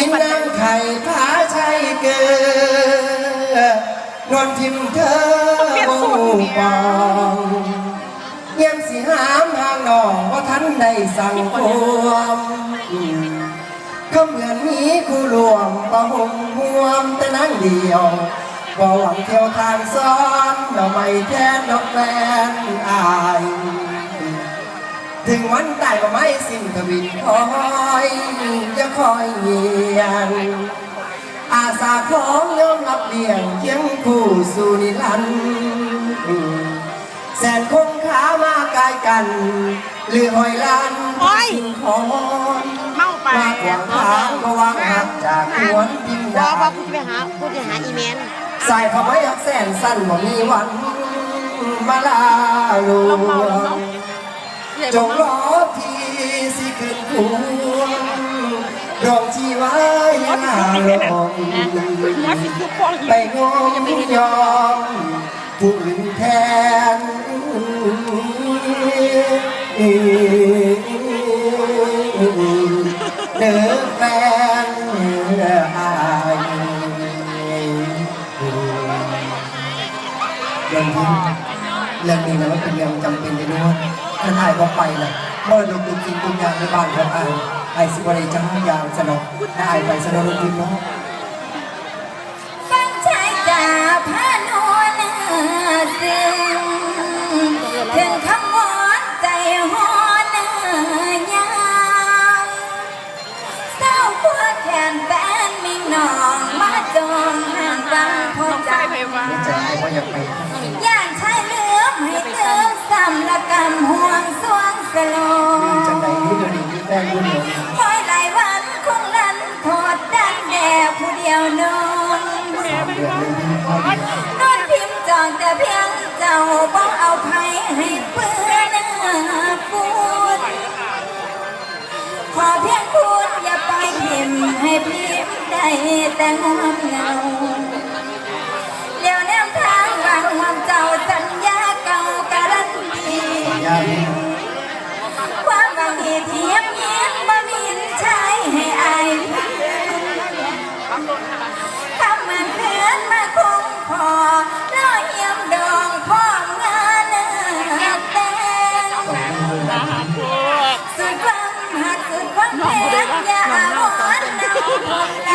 ยิงนางไข่ขาชัยเกิดนวลพิมเธอบ่ปองเยี่ยมสิหามหางนองว่าทันได้สั่งควมคำเหมือนนี้คู่รวมประหงหวมแต่นั่งเดียวบ่หวังเที่ยวทางซ้อนเราไม่แทนดอกแฟนอายถึงวันตายก็ไม่สิ้นทวินคอย คอยเยียนอาสาของยอมรับเลี้ยงเคียงคู่สู่นิรันดร์แสนคงขามากายกันหรือหอยลันโอ้ยทิ้งคอนเมาไปมาขวางทางก็วางหักจากหวนพิมพ์ว่าดาว่ากูจะไปหากูจะหาอีเมลใส่ผ้าไม้อักแสนสั้นบ่มีวันมาลาลวงจงรอพี่สิขึ้นพ วงรองชีวายาลงว่าสิคือพวกไปงมยอมผู้อื่นแทนเด้อแฟนอายเรื่องนี้เรื่องนี้นะมันเป็นเรื่องจำเป็นเลยด้วยถ้าถ่ายบอกไปนะเมื่อดูทุกสิ่งทุกอย่างในบ้านของอาย ไอายสิบริจ้ายางสนองถ้าอายไปสนองลูกทีมเนาะฟังชายจ่าพานหัวหน้าซึ้งถึงคำวอนใจหัวหน้ายางเศร้าพัวแขนแฟนมิงน้องมาจองห่างฟังพอใจเดี๋ยวใจไอ้ว่าอยากไป ย่างชายเหลือมให้เติมซ้ำละกำห่วงสวงสโลมีาบ่เอาไผให้เปื้อนฟูนขอเพียงคุณอย่าปล่อยพิมพ์ให้พิมพ์ได้แต่งวมเงาเลี้ยวแนวทางวางความเจ้าสัญญาเก่าการันตีความบางทีเทียม สุดความหักสุดความแพงอย่าหวนน้ำ